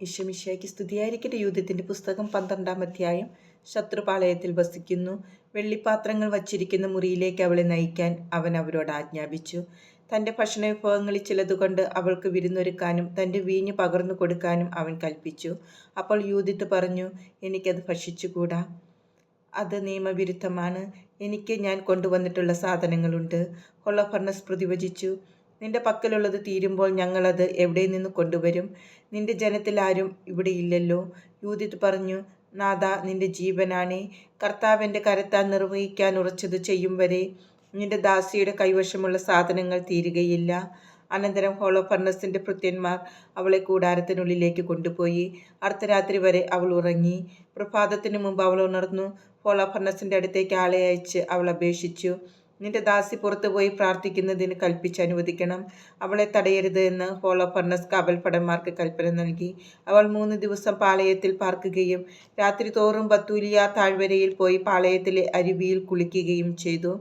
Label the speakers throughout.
Speaker 1: ഈശോമിശിയായ്ക്ക് സ്തുതിയായിരിക്കട്ടെ. യൂഥത്തിന്റെ പുസ്തകം പന്ത്രണ്ടാം അധ്യായം ശത്രുപാളയത്തിൽ വസിക്കുന്നു. വെള്ളിപ്പാത്രങ്ങൾ വച്ചിരിക്കുന്ന മുറിയിലേക്ക് അവളെ നയിക്കാൻ അവൻ അവരോട് ആജ്ഞാപിച്ചു. തന്റെ ഭക്ഷണ വിഭവങ്ങളിൽ ചിലതുകൊണ്ട് അവൾക്ക് വിരുന്നൊരുക്കാനും തന്റെ വീഞ്ഞ് പകർന്നു കൊടുക്കാനും അവൻ കൽപ്പിച്ചു. അപ്പോൾ യൂതിത്ത് പറഞ്ഞു എനിക്കത് ഭക്ഷിച്ചുകൂടാ? അത് നിയമവിരുദ്ധമാണ്. എനിക്ക് ഞാൻ കൊണ്ടുവന്നിട്ടുള്ള സാധനങ്ങളുണ്ട്. ഹൊളഫർണസ് പ്രതിവചിച്ചു നിന്റെ പക്കലുള്ളത് തീരുമ്പോൾ ഞങ്ങളത് എവിടെ നിന്ന് കൊണ്ടുവരും? നിന്റെ ജനത്തിൽ ആരും ഇവിടെ ഇല്ലല്ലോ. യൂതിത് പറഞ്ഞു നാഥ നിന്റെ ജീവനാണേ. കർത്താവിന്റെ കരത്താൽ നിർവഹിക്കാൻ ഉറച്ചത് ചെയ്യും വരെ. നിന്റെ ദാസിയുടെ കൈവശമുള്ള സാധനങ്ങൾ തീരുകയില്ല. അനന്തരം ഹോളോഫർണസിന്റെ ഭൃത്യന്മാർ അവളെ കൂടാരത്തിനുള്ളിലേക്ക് കൊണ്ടുപോയി. അർദ്ധരാത്രി വരെ അവൾ ഉറങ്ങി. പ്രഭാതത്തിനു മുമ്പ് അവൾ ഉണർന്നു. ഹോളോഫർണസിന്റെ അടുത്തേക്ക് ആളെ അയച്ച് അവൾ അപേക്ഷിച്ചു. നിന്റെ ദാസി പുറത്തുപോയി പ്രാർത്ഥിക്കുന്നതിന് കൽപ്പിച്ച് അനുവദിക്കണം. അവളെ തടയരുത് എന്ന് ഹോളോഫർണസ് കാവൽപ്പടന്മാർക്ക് കൽപ്പന നൽകി. അവൾ മൂന്ന് ദിവസം പാളയത്തിൽ പാർക്കുകയും രാത്രി തോറും ബത്തൂലിയ താഴ്വരയിൽ പോയി പാളയത്തിലെ അരുവിയിൽ കുളിക്കുകയും ചെയ്തു.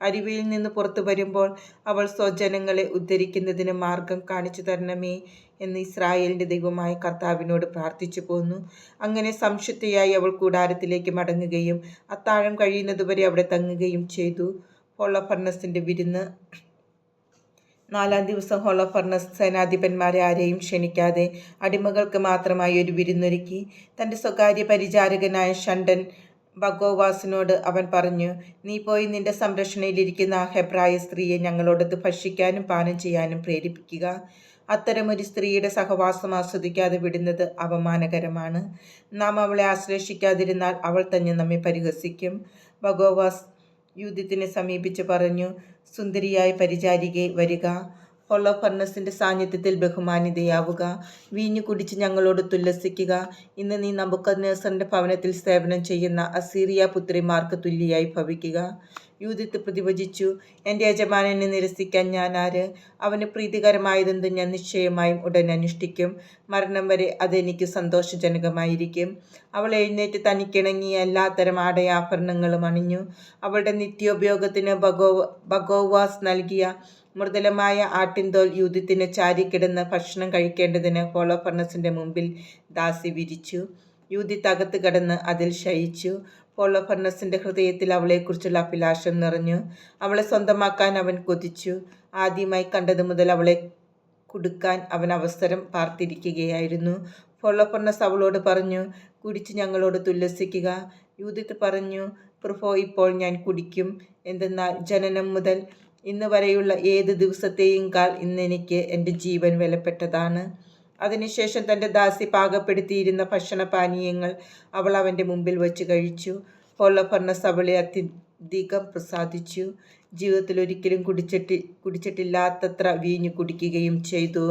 Speaker 1: അരുവിയിൽ നിന്ന് പുറത്തു വരുമ്പോൾ അവൾ സ്വജനങ്ങളെ ഉദ്ധരിക്കുന്നതിന് മാർഗം കാണിച്ചു തരണമേ എന്ന് ഇസ്രായേലിന്റെ ദൈവമായ കർത്താവിനോട് പ്രാർത്ഥിച്ചു പോന്നു. അങ്ങനെ സംശുദ്ധയായി അവൾ കൂടാരത്തിലേക്ക് മടങ്ങുകയും അത്താഴം കഴിയുന്നതുവരെ അവിടെ തങ്ങുകയും ചെയ്തു. ഹോളോഫർണസിന്റെ വിരുന്ന്. നാലാം ദിവസം ഹോളോഫർണസ് സേനാധിപന്മാരെ ആരെയും ക്ഷണിക്കാതെ അടിമകൾക്ക് മാത്രമായി ഒരു വിരുന്നൊരുക്കി. തന്റെ സ്വകാര്യ പരിചാരകനായ ഷണ്ടൻ ബഗോവാസിനോട് അവൻ പറഞ്ഞു നീ പോയി നിന്റെ സംരക്ഷണയിലിരിക്കുന്ന ആ ഹെബ്രായ സ്ത്രീയെ ഞങ്ങളോടൊത്ത് ഭക്ഷിക്കാനും പാനം ചെയ്യാനും പ്രേരിപ്പിക്കുക. അത്തരമൊരു സ്ത്രീയുടെ സഹവാസം ആസ്വദിക്കാതെ വിടുന്നത് അപമാനകരമാണ്. നാം അവളെ ആശ്ലേഷിക്കാതിരുന്നാൽ അവൾ തന്നെ നമ്മെ പരിഹസിക്കും. ബഗോവാസ് യൂതിത്തിനെ സമീപിച്ച് പറഞ്ഞു സുന്ദരിയായ പരിചാരികെ വരിക. ഹൊളോഫർണസിന്റെ സാന്നിധ്യത്തിൽ ബഹുമാനിതയാവുക. വീഞ്ഞു കുടിച്ച് ഞങ്ങളോട് തുല്ലസിക്കുക. ഇന്ന് നീ നബുക്കദ്നേസറിന്റെ ഭവനത്തിൽ സേവനം ചെയ്യുന്ന അസീറിയ പുത്രിമാർക്ക് തുല്യയായി ഭവിക്കുക. യൂതിത്ത് പ്രതിവചിച്ചു എന്റെ യജമാനനെ നിരസിക്കാൻ ഞാൻ ആര്? അവന് പ്രീതികരമായതെന്ത് ഞാൻ നിശ്ചയമായും ഉടൻ അനുഷ്ഠിക്കും മരണം വരെ അതെനിക്ക് സന്തോഷജനകമായിരിക്കും. അവൾ എഴുന്നേറ്റ് തനിക്കിണങ്ങിയ എല്ലാത്തരം ആടയാഭരണങ്ങളും അണിഞ്ഞു. അവളുടെ നിത്യോപയോഗത്തിന് ഭഗോ ഭഗോവാസ് നൽകിയ മൃദുലമായ ആട്ടിൻതോൽ യൂതിത്തിന് ചാരിക്കിടന്ന് ഭക്ഷണം കഴിക്കേണ്ടതിന് ഹോളോഫർണസിന്റെ മുമ്പിൽ ദാസി വിരിച്ചു. യൂതി തകത്ത് കടന്ന് അതിൽ ശയിച്ചു. ഹോളോഫർണസിന്റെ ഹൃദയത്തിൽ അവളെക്കുറിച്ചുള്ള അഭിലാഷം നിറഞ്ഞു. അവളെ സ്വന്തമാക്കാൻ അവൻ കൊതിച്ചു. ആദ്യമായി കണ്ടത് മുതൽ അവളെ കുടുക്കാൻ അവൻ അവസരം പാർത്തിരിക്കുകയായിരുന്നു. ഹോളോഫർണസ് അവളോട് പറഞ്ഞു കുടിച്ച് ഞങ്ങളോട് തുല്ലസിക്കുക. യൂതിത്ത് പറഞ്ഞു പ്രഫോ ഇപ്പോൾ ഞാൻ കുടിക്കും. എന്തെന്നാൽ ജനനം മുതൽ ഇന്ന് വരെയുള്ള ഏത് ദിവസത്തെയും കാൽ ഇന്നെനിക്ക് എന്റെ ജീവൻ വിലപ്പെട്ടതാണ്. അതിനുശേഷം തന്റെ ദാസി പാകപ്പെടുത്തിയിരുന്ന ഭക്ഷണപാനീയങ്ങൾ അവൾ അവന്റെ മുമ്പിൽ വച്ച് കഴിച്ചു. ഹോളഫർണസ് അവളെ അത്യധികം പ്രസാദിച്ചു. ജീവിതത്തിൽ ഒരിക്കലും കുടിച്ചിട്ട് കുടിച്ചിട്ടില്ലാത്തത്ര വീഞ്ഞു കുടിക്കുകയും ചെയ്തു.